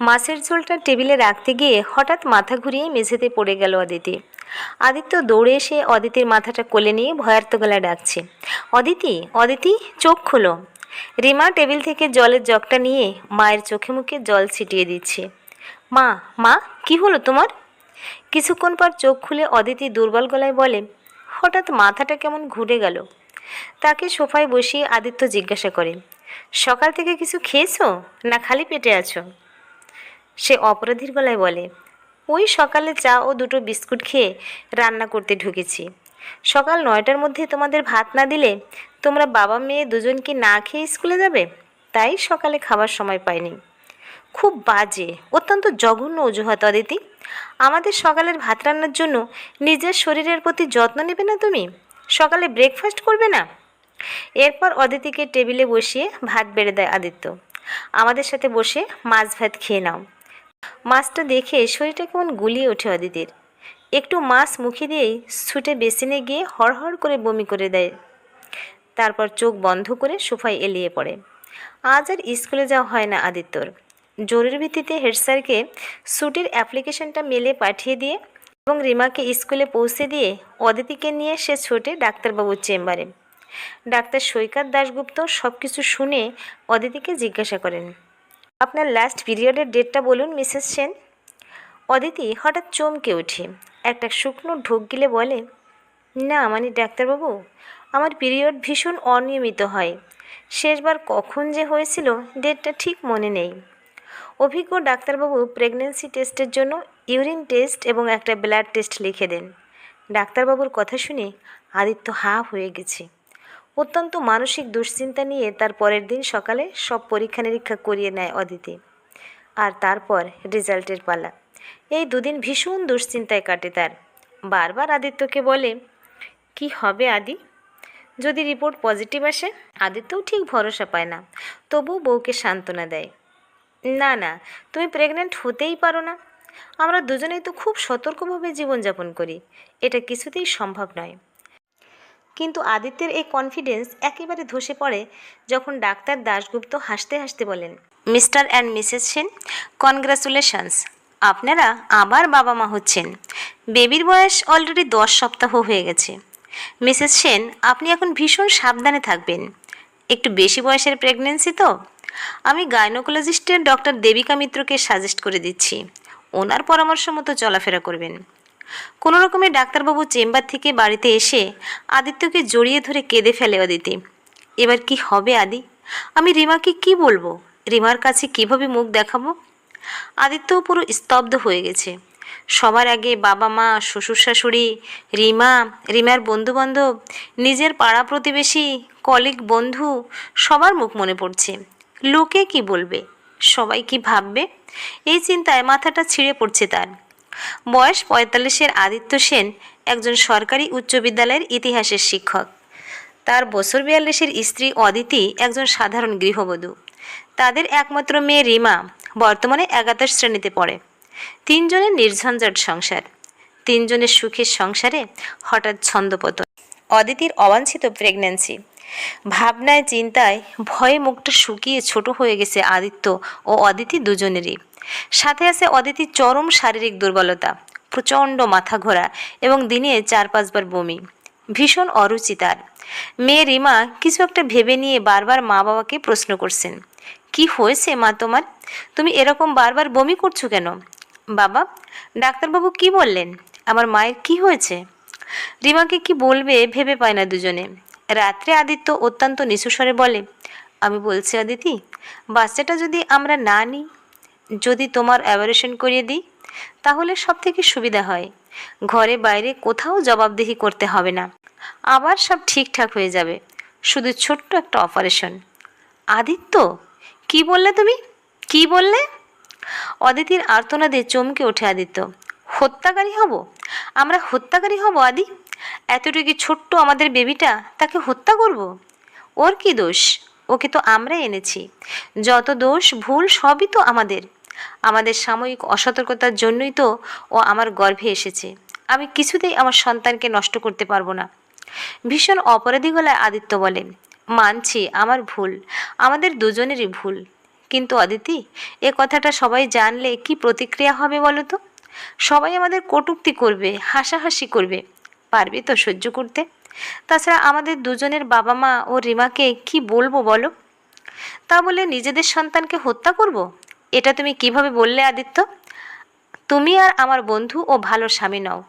মাছের ঝোলটা টেবিলে রাখতে গিয়ে হঠাৎ মাথা ঘুরিয়ে মেঝেতে পড়ে গেল অদিতি। আদিত্য দৌড়ে এসে অদিতির মাথাটা কোলে নিয়ে ভয়ার্ত গলায় ডাকছে, অদিতি অদিতি, চোখ খোলো। রিমা টেবিল থেকে জলের জগটা নিয়ে মায়ের চোখে মুখে জল ছিটিয়ে দিচ্ছে, মা মা, কি হলো তোমার? কিছুক্ষণ পর চোখ খুলে অদিতি দুর্বল গলায় বলে, হঠাৎ মাথাটা কেমন ঘুরে গেল? তাকে সোফায় বসিয়ে আদিত্য জিজ্ঞাসা করে, সকাল থেকে কিছু খেয়েছো? না খালি পেটে আছো? সে অপরাধীর গলায় বলে, ওই সকালে চা ও দুটো বিস্কুট খেয়ে রান্না করতে ঢুকেছি। সকাল নয়টার মধ্যে তোমাদের ভাত না দিলে তোমরা বাবা মেয়ে দুজন কি না খেয়ে স্কুলে যাবে? তাই সকালে খাবার সময় পাইনি। খুব বাজে, অত্যন্ত জঘন্য অজুহাত অদিতি। আমাদের সকালের ভাত রান্নার জন্য নিজের শরীরের প্রতি যত্ন নেবে না তুমি? সকালে ব্রেকফাস্ট করবে না? এরপর অদিতিকে টেবিলে বসিয়ে ভাত বেড়ে দেয় আদিত্য। আমাদের সাথে বসে মাছ ভাত খেয়ে নাও। মাছটা দেখে শরীরটা কেমন গুলিয়ে ওঠে অদিতির। একটু মাছ মুখে দিয়েই ছুটে বেসিনে গিয়ে হড়হড় করে বমি করে দেয়। তারপর চোখ বন্ধ করে সোফায় এলিয়ে পড়ে। আজ আর স্কুলে যাওয়া হয় না আদিত্যর। জরুরি ভিত্তিতে হেড স্যারকে ছুটির অ্যাপ্লিকেশনটা মেলে পাঠিয়ে দিয়ে এবং রিমাকে স্কুলে পৌঁছে দিয়ে অদিতিকে নিয়ে সে ছোটে ডাক্তারবাবুর চেম্বারে। ডাক্তার সৈকত দাশগুপ্ত সব কিছু শুনে অদিতিকে জিজ্ঞাসা করেন। আপনার লাস্ট পিরিয়ডের ডেটটা বলুন মিসেস সেন অদিতি হঠাৎ চমকে ওঠে। একটা শুকনো ঢোক গিলে বলে, না মানে ডাক্তারবাবু, আমার পিরিয়ড ভীষণ অনিয়মিত হয়। শেষবার কখন যে হয়েছিল ডেটটা ঠিক মনে নেই। অভিজ্ঞ ডাক্তারবাবু প্রেগন্যান্সি টেস্টের জন্য ইউরিন টেস্ট এবং একটা ব্লাড টেস্ট লিখে দেন। ডাক্তারবাবুর কথা শুনে আদিত্য হা হয়ে গেছে। অত্যন্ত মানসিক দুশ্চিন্তা নিয়ে তার পরের দিন সকালে সব পরীক্ষা নিরীক্ষা করিয়ে নেয় অদিতি আর তারপর রেজাল্টের পালা। এই দুদিন ভীষণ দুশ্চিন্তায় কাটে তার। বারবার আদিত্যকে বলে, কি হবে আদি? যদি রিপোর্ট পজিটিভ আসে, আদিত্যও ঠিক ভরসা পায় না। তবুও বউকে সান্ত্বনা দেয়। না না, তুমি প্রেগনেন্ট হতেই পারো না। আমরা দুজনেই তো খুব সতর্কভাবে জীবনযাপন করি। এটা কিছুতেই সম্ভব নয়। কিন্তু আদিত্যের এই কনফিডেন্স একেবারে ধসে পড়ে যখন ডাক্তার দাশগুপ্ত হাসতে হাসতে বলেন mister and missus Sen congratulations আপনারা আবার বাবা মা হচ্ছেন। বেবির বয়স অলরেডি দশ সপ্তাহ হয়ে গেছে। মিসেস সেন, আপনি এখন ভীষণ সাবধানে থাকবেন। একটু বেশি বয়সের প্রেগনেন্সি তো? আমি গাইনোকোলজিস্টের ডক্টর দেবিকা মিত্রকে সাজেস্ট করে দিচ্ছি। ওনার পরামর্শ মতো চলাফেরা করবেন। কোনো রকমে ডাক্তারবাবু চেম্বার থেকে বাড়িতে এসে আদিত্যকে জড়িয়ে ধরে কেঁদে ফেলে অদিতি। এবার কি হবে আদি? আমি রিমাকে কি বলব? রিমার কাছে কীভাবে মুখ দেখাবো? আদিত্য পুরো স্তব্ধ হয়ে গেছে। সবার আগে বাবা মা, শ্বশুর শাশুড়ি, রিমা, রিমার বন্ধুবান্ধব, নিজের পাড়া প্রতিবেশী, কলিগ, বন্ধু, সবার মুখ মনে পড়ছে। লোকে কি বলবে? সবাই কি ভাববে? এই চিন্তায় মাথাটা ছিঁড়ে পড়ছে তার। বয়স পঁয়তাল্লিশের আদিত্য সেন একজন সরকারি উচ্চ বিদ্যালয়ের ইতিহাসের শিক্ষক। তার বছর বিয়াল্লিশের স্ত্রী অদিতি একজন সাধারণ গৃহবধূ। তাদের একমাত্র মেয়ে রিমা বর্তমানে একাদশ শ্রেণীতে পড়ে। তিনজনের নির্ঝঞ্ঝাট সংসার। তিনজনের সুখের সংসারে হঠাৎ ছন্দপতন। অদিতির অবাঞ্ছিত প্রেগন্যান্সি ভাবনায়, চিন্তায় ভয়ে মুখটা শুকিয়ে ছোট হয়ে গেছে আদিত্য ও অদিতি দুজনেরই। সাথে আছে অদিতির চরম শারীরিক দুর্বলতা, প্রচণ্ড মাথা ঘোরা এবং দিনে চার পাঁচবার বমি। ভীষণ অরুচি তার। মেয়ে রিমা কিছু একটা ভেবে নিয়ে বারবার মা বাবাকে প্রশ্ন করছেন, কি হয়েছে মা তোমার? তুমি এরকম বারবার বমি করছ কেন? বাবা, ডাক্তারবাবু কি বললেন? আমার মায়ের কি হয়েছে? রিমাকে কি বলবে ভেবে পায় না দুজনে। রাত্রে আদিত্য অত্যন্ত নিশুস্বরে বলে, আমি বলছি আদিতি, বাচ্চাটা যদি আমরা না নিই, যদি তোমার অ্যাভারেশন করিয়ে দিই, তাহলে সব থেকে সুবিধা হয়। ঘরে বাইরে কোথাও জবাবদিহি করতে হবে না। আবার সব ঠিকঠাক হয়ে যাবে। শুধু ছোট্ট একটা অপারেশন আদিত্য, কি বললে তুমি? কি বললে? অদিতির আর্তনাদে চমকে ওঠে আদিত্য। হত্যাকারী হব? আমরা হত্যাকারী হব, আদি? এতটুকু ছোট্ট আমাদের বেবিটা? তাকে হত্যা করব? ওর কি দোষ? ওকে তো আমরা এনেছি। যত দোষ, ভুল সবই তো আমাদের। আমাদের সাময়িক অসতর্কতার জন্যই তো ও আমার গর্ভে এসেছে। আমি কিছুতেই আমার সন্তানকে নষ্ট করতে পারব না। ভীষণ অপরাধী গলায় আদিত্য বলে, মানছি, আমার ভুল। আমাদের দুজনেরই ভুল। কিন্তু অদিতি এ কথাটা সবাই জানলে কি প্রতিক্রিয়া হবে বলো তো? সবাই আমাদের কটূক্তি করবে, হাসাহাসি করবে। পারবে তো সহ্য করতে? তাছাড়া আমাদের দুজনের বাবা মা ও রিমাকে কি বলব বলো? তা বলে নিজেদের সন্তানকে হত্যা করব? এটা তুমি কীভাবে বললে আদিত্য? তুমি আর আমার বন্ধু ও ভালো স্বামী নও।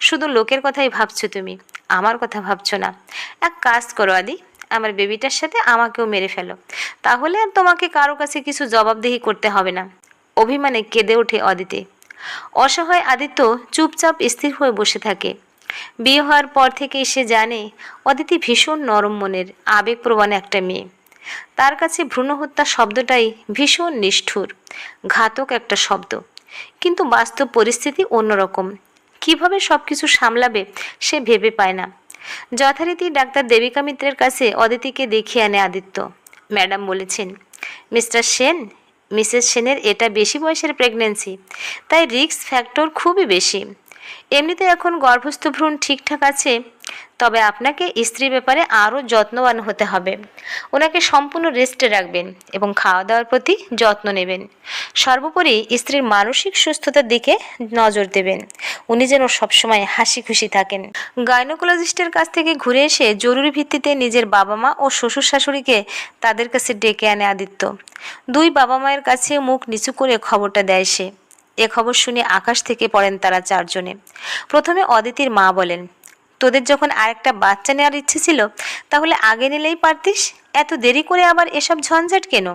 শুধু লোকের কথাই ভাবছ তুমি, আমার কথা ভাবছ না। এক কাজ করো আদি, আমার বেবিটার সাথে আমাকেও মেরে ফেলো। তাহলে আর তোমাকে কারও কাছে কিছু জবাবদিহি করতে হবে না। অভিমানে কেঁদে ওঠে অদিতে। অসহায় আদিত্য চুপচাপ স্থির হয়ে বসে থাকে। বিয়ে হওয়ার পর থেকেই সে জানে, অদিতি ভীষণ নরম মনের, আবেগপ্রবণ একটা মেয়ে। তার কাছে ভ্রূণ হত্যা শব্দটাই ভীষণ নিষ্ঠুর, ঘাতক একটা শব্দ। কিন্তু বাস্তব পরিস্থিতি অন্যরকম। কীভাবে সব কিছু সামলাবে সে ভেবে পায় না। যথারীতি ডাক্তার দেবিকা মিত্রের কাছে অদিতিকে দেখিয়ে আনে আদিত্য। ম্যাডাম বলেছেন, মিস্টার সেন, মিসেস সেনের এটা বেশি বয়সের প্রেগনেন্সি তাই রিস্ক ফ্যাক্টর খুবই বেশি। এমনিতে এখন গর্ভস্থ ভ্রূণ ঠিকঠাক আছে, তবে আপনাকে স্ত্রীর ব্যাপারে আরও যত্নবান হতে হবে। ওনাকে সম্পূর্ণ রেস্টে রাখবেন এবং খাওয়া দাওয়ার প্রতি যত্ন নেবেন। সর্বোপরি স্ত্রীর মানসিক সুস্থতার দিকে নজর দেবেন। উনি যেন সবসময় হাসি খুশি থাকেন। গাইনোকোলজিস্টের কাছ থেকে ঘুরে এসে জরুরি ভিত্তিতে নিজের বাবা মা ও শ্বশুর শাশুড়িকে তাদের কাছে ডেকে আনে আদিত্য। দুই বাবা মায়ের কাছে মুখ নিচু করে খবরটা দেয় সে। এ খবর শুনে আকাশ থেকে পড়েন তারা চারজনে। প্রথমে অদিতির মা বলেন, তোদের যখন আরেকটা বাচ্চা নেওয়ার ইচ্ছে ছিল, তাহলে আগে নিলেই পারতিস? এত দেরি করে আবার এসব ঝঞ্ঝাট কেন?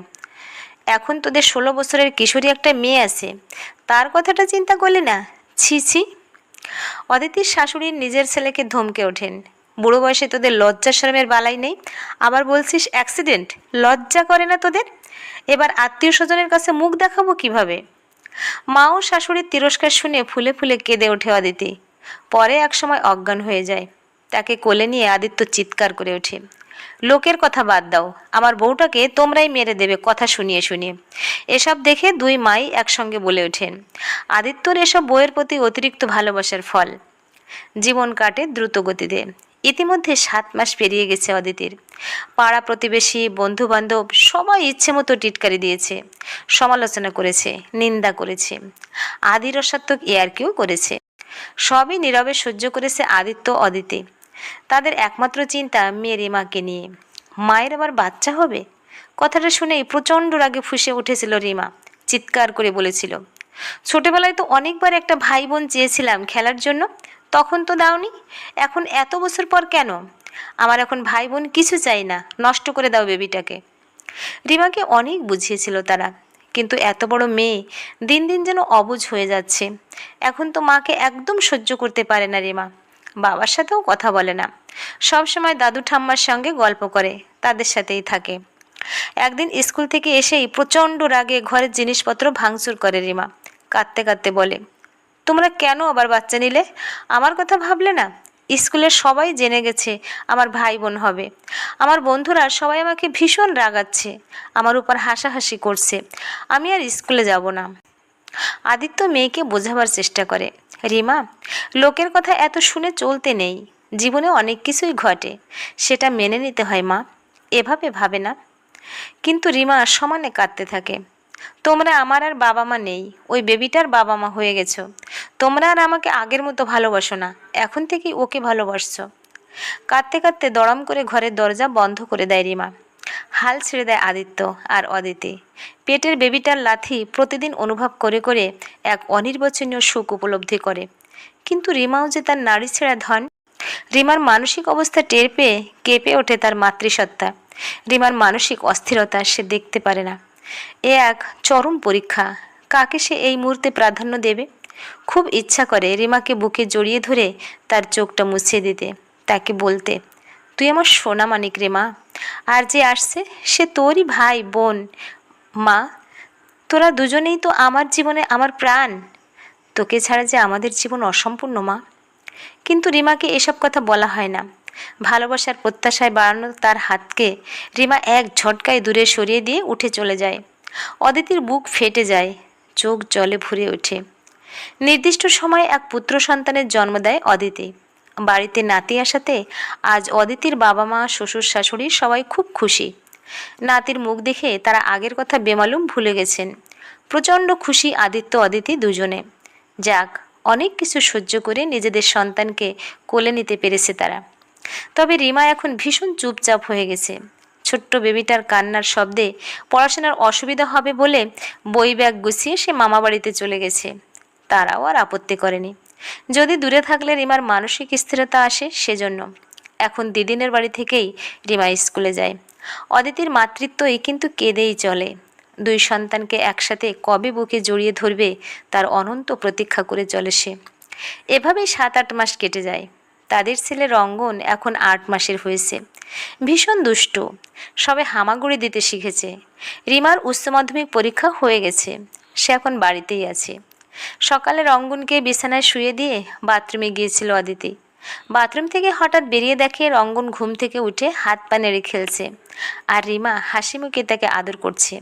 এখন তোদের ষোলো বছরের কিশোরী একটা মেয়ে আছে। তার কথাটা চিন্তা করলি না? ছি ছি। অদিতির শাশুড়ির নিজের ছেলেকে ধমকে ওঠেন, বুড়ো বয়সে তোদের লজ্জা শরমের বালাই নেই? আবার বলছিস অ্যাক্সিডেন্ট? লজ্জা করে না তোদের? এবার আত্মীয় স্বজনের কাছে মুখ দেখাবো কীভাবে? মা ও শাশুড়ির তিরস্কার শুনে ফুলে ফুলে কেঁদে ওঠে অদিতি পরে একসময় অজ্ঞান হয়ে যায়। তাকে কোলে নিয়ে আদিত্য চিৎকার করে ওঠে। লোকের কথা বাদ দাও, আমার বউটাকে তোমরাই মেরে দেবে, কথা শুনিয়ে শুনিয়ে। এসব দেখে দুই মাই একসঙ্গে বলে ওঠেন। আদিত্যর এসব বইয়ের প্রতি অতিরিক্ত ভালোবাসার ফল। জীবন কাটে দ্রুত গতিতে ইতিমধ্যে সাত মাস পেরিয়ে গেছে অদিতির। পাড়া প্রতিবেশী বন্ধু বান্ধব সবাই ইচ্ছে মতো টিটকারি দিয়েছে, সমালোচনা করেছে, নিন্দা করেছে, আদি রসাত্মক ইয়ারকিও করেছে। সবই নীরবে সহ্য করেছে আদিত্য, অদিতি। তাদের একমাত্র চিন্তা মেয়ে রিমাকে নিয়ে। মায়ের আবার বাচ্চা হবে? কথাটা শুনেই প্রচণ্ড রাগে ফুসে উঠেছিল রিমা, চিৎকার করে বলেছিল। ছোটবেলায় তো অনেকবার একটা ভাই বোন চেয়েছিলাম খেলার জন্য তখন তো দাওনি। এখন এত বছর পর কেন? আমার এখন ভাই বোন কিছু চাই না, নষ্ট করে দাও বেবিটাকে। রিমাকে অনেক বুঝিয়েছিল তারা, কিন্তু এত বড় মেয়ে দিন দিন যেন অবুঝ হয়ে যাচ্ছে। এখন তো মাকে একদম সহ্য করতে পারে না রিমা। বাবার সাথেও কথা বলে না। সব সময় দাদু ঠাম্মার সঙ্গে গল্প করে, তাদের সাথেই থাকে। একদিন স্কুল থেকে এসেই প্রচণ্ড রাগে ঘরের জিনিসপত্র ভাঙচুর করে রিমা। কাঁদতে কাঁদতে বলে তোমরা কেন আবার বাচ্চা নিলে? আমার কথা ভাবলে না? স্কুলের সবাই জেনে গেছে আমার ভাই বোন হবে। আমার বন্ধুরা সবাই আমাকে ভীষণ রাগাচ্ছে। আমার উপর হাসাহাসি করছে। আমি আর স্কুলে যাব না। আদিত্য মেয়েকে বোঝাবার চেষ্টা করে। রিমা, লোকের কথা এত শুনে চলতে নেই। জীবনে অনেক কিছুই ঘটে। সেটা মেনে নিতে হয় মা। এভাবে ভাবে না। কিন্তু রিমা সমানে কাঁদতে থাকে। তোমরা আমার আর বাবা মা নেই, ওই বেবিটার বাবা মা হয়ে গেছো। তোমরা আর আমাকে আগের মতো ভালোবাসো না, এখন থেকেই ওকে ভালোবাসছো। কাঁদতে কাঁদতে দড়ম করে ঘরের দরজা বন্ধ করে দেয় রিমা। হাল ছেড়ে দেয় আদিত্য আর অদিতি। পেটের বেবিটার লাথি প্রতিদিন অনুভব করে করে এক অনির্বচনীয় সুখ উপলব্ধি করে। কিন্তু রিমাও যে তার নারী ছেঁড়া ধন, রিমার মানসিক অবস্থা টের পেয়ে কেঁপে ওঠে তার মাতৃসত্তা রিমার মানসিক অস্থিরতা সে দেখতে পারে না। এ এক চরম পরীক্ষা। কাকে সে এই মুহূর্তে প্রাধান্য দেবে? খুব ইচ্ছা করে রিমাকে বুকে জড়িয়ে ধরে তার চোখটা মুছিয়ে দিতে, তাকে বলতে, তুই আমার সোনা মানিক রে মা। আর যে আসছে সে তোরই ভাই, বোন, মা। তোরা দুজনেই তো আমার জীবনে আমার প্রাণ। তোকে ছাড়া যে আমাদের জীবন অসম্পূর্ণ মা। কিন্তু রিমাকে এসব কথা বলা হয় না। ভালোবাসার প্রত্যাশায় বাড়ানো তার হাতকে রিমা এক ঝটকায় দূরে সরিয়ে দিয়ে উঠে চলে যায়। অদিতির বুক ফেটে যায়, চোখ জলে ভরে ওঠে। নির্দিষ্ট সময়ে এক পুত্র সন্তানের জন্ম দেয় অদিতি। বাড়িতে নাতি আসাতে আজ অদিতির বাবা মা, শ্বশুর শাশুড়ি সবাই খুব খুশি। নাতির মুখ দেখে তারা আগের কথা বেমালুম ভুলে গেছেন। প্রচণ্ড খুশি আদিত্য, অদিতি দুজনে। যাক, অনেক কিছু সহ্য করে নিজেদের সন্তানকে কোলে নিতে পেরেছে তারা। তবে রিমা এখন ভীষণ চুপচাপ হয়ে গেছে। ছোট্ট বেবিটার কান্নার শব্দে পড়াশোনার অসুবিধা হবে বলে বই ব্যাগ গুছিয়ে সে মামা বাড়িতে চলে গেছে। তারাও আর আপত্তি করেনি। যদি দূরে থাকলে রিমার মানসিক স্থিরতা আসে সেজন্য। এখন দিদিনের বাড়ি থেকেই রিমা স্কুলে যায়। অদিতির মাতৃত্বই কিন্তু কেঁদেই চলে। দুই সন্তানকে একসাথে কবে বুকে জড়িয়ে ধরবে তার অনন্ত প্রতীক্ষা করে চলে সে। এভাবেই সাত আট মাস কেটে যায়। তাদের ছেলে রঙ্গন এখন আট মাসের হয়েছে। ভীষণ দুষ্ট। সবে হামাগুড়ি দিতে শিখেছে। রিমার উচ্চ মাধ্যমিক পরীক্ষা হয়ে গেছে। সে এখন বাড়িতেই আছে। সকালে রঙ্গনকে বিছানায় শুয়ে দিয়ে বাথরুমে গিয়েছিল অদিতি বাথরুম থেকে হঠাৎ বেরিয়ে দেখে রঙ্গন ঘুম থেকে উঠে হাত পা নেড়ে খেলছে। আর রিমা হাসি মুখে তাকে আদর করছে।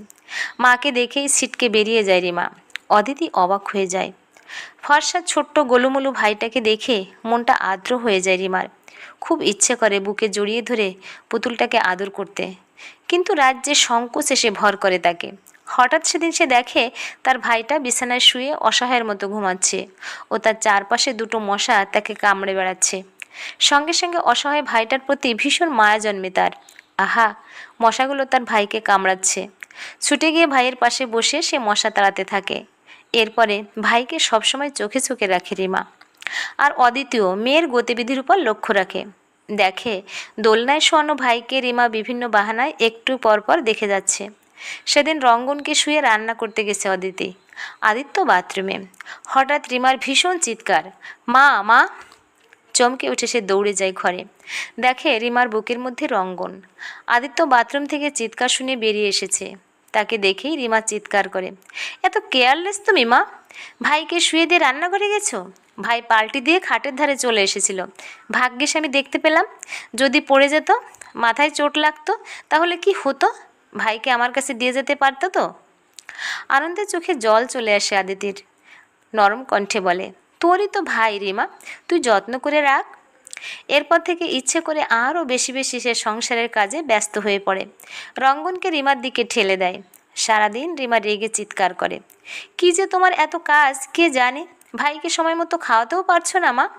মাকে দেখেই ছিটকে বেরিয়ে যায় রিমা। অদিতি অবাক হয়ে যায়। ফর্সা ছোট্ট গোলুমলু ভাইটাকে দেখে মনটা আর্দ্র হয়ে যায় রিমার। খুব ইচ্ছে করে বুকে জড়িয়ে ধরে পুতুলটাকে আদর করতে। কিন্তু রাজ্যে সংকোচ এসে ভর করে তাকে। হঠাৎ সেদিন সে দেখে তার ভাইটা বিছানায় শুয়ে অসহায়ের মতো ঘুমাচ্ছে ও তার চারপাশে দুটো মশা তাকে কামড়ে বেড়াচ্ছে। সঙ্গে সঙ্গে অসহায় ভাইটার প্রতি ভীষণ মায়া জন্মে তার। আহা, মশাগুলো তার ভাইকে কামড়াচ্ছে। ছুটে গিয়ে ভাইয়ের পাশে বসে সে মশা তাড়াতে থাকে। এরপরে ভাইকে সবসময় চোখে চোখে রাখে রিমা। আর অদ্বিতীয়, মেয়ের গতিবিধির উপর লক্ষ্য রাখে। দেখে দোলনায় শোয়ানো ভাইকে রিমা বিভিন্ন বাহানায় একটু পরপর দেখে যাচ্ছে। সেদিন রঙ্গনকে শুয়ে রান্না করতে গেছে অদিতি। আদিত্য বাথরুমে। হঠাৎ রিমার ভীষণ চিৎকার, মা মা! চমকে উঠে সে দৌড়ে যায় ঘরে। দেখে রিমার বুকের মধ্যে রঙ্গন। আদিত্য বাথরুম থেকে চিৎকার শুনে বেরিয়ে এসেছে। তাকে দেখেই রিমা চিৎকার করে, এত কেয়ারলেস তুমি, মা? ভাইকে শুয়ে দিয়ে রান্না করে গেছো? ভাই পাল্টি দিয়ে খাটের ধারে চলে এসেছিল। ভাগ্যিস আমি দেখতে পেলাম। যদি পড়ে যেত, মাথায় চোট লাগতো, তাহলে কি হতো? ভাইকে আমার কাছে দিয়ে যেতে পারতো তো? আনন্দের চোখে জল চলে আসে আদিতির। নরম কণ্ঠে বলে, তোরই তো ভাই রিমা তুই যত্ন করে রাখ এরপর থেকে ইচ্ছে করে আরও বেশি বেশি সে সংসারের কাজে ব্যস্ত হয়ে পড়ে। রঙ্গনকে রিমার দিকে ঠেলে দেয়। সারাদিন রিমা রেগে চিৎকার করে। কি যে তোমার এত কাজ, কে জানে? ভাইকে সময় মতো খাওয়াতেও পারছ না মা?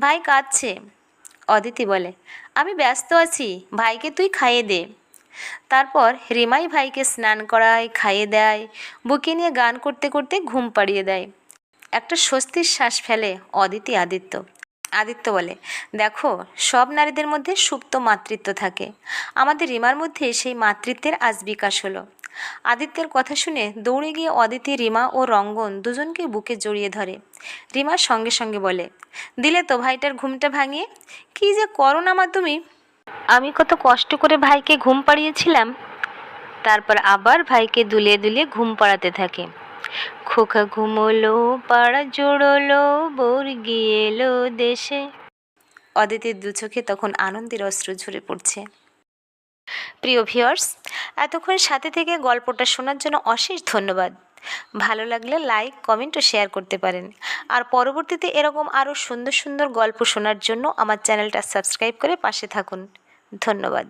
ভাই কাঁদছে। অদিতি বলে, আমি ব্যস্ত আছি, ভাইকে তুই খাইয়ে দে। তারপর রিমাই ভাইকে স্নান করায়, খাইয়ে দেয়, বুকে নিয়ে গান করতে করতে ঘুম পাড়িয়ে দেয়। একটা স্বস্তির শ্বাস ফেলে অদিতি আদিত্য। আদিত্য বলে, দেখো, সব নারীদের মধ্যে সুপ্ত মাতৃত্ব থাকে। আমাদের রিমার মধ্যে সেই মাতৃত্বের আজ বিকাশ হলো। আদিত্যের কথা শুনে দৌড়ে গিয়ে অদিতি, রিমা ও রঙ্গন দুজনকে বুকে জড়িয়ে ধরে। রিমা সঙ্গে সঙ্গে বলে, দিলে তো ভাইটার ঘুমটা ভাঙিয়ে কি যে করো না মা তুমি? আমি কত কষ্ট করে ভাইকে ঘুম পাড়িয়েছিলাম। তারপর আবার ভাইকে দুলিয়ে দুলিয়ে ঘুম পাড়াতে থাকে। খোকা ঘুমোলো, পাড়া জোড়লো, বোর গিয়েলো দেশে। অদিতির দু চোখে তখন আনন্দের অস্ত্র ঝরে পড়ছে। প্রিয় ভিউয়ার্স, এতক্ষণ সাথে থেকে গল্পটা শোনার জন্য অশেষ ধন্যবাদ। ভালো লাগলে লাইক, কমেন্ট ও শেয়ার করতে পারেন। আর পরবর্তীতে এরকম আরও সুন্দর সুন্দর গল্প শোনার জন্য আমার চ্যানেলটা সাবস্ক্রাইব করে পাশে থাকুন। ধন্যবাদ।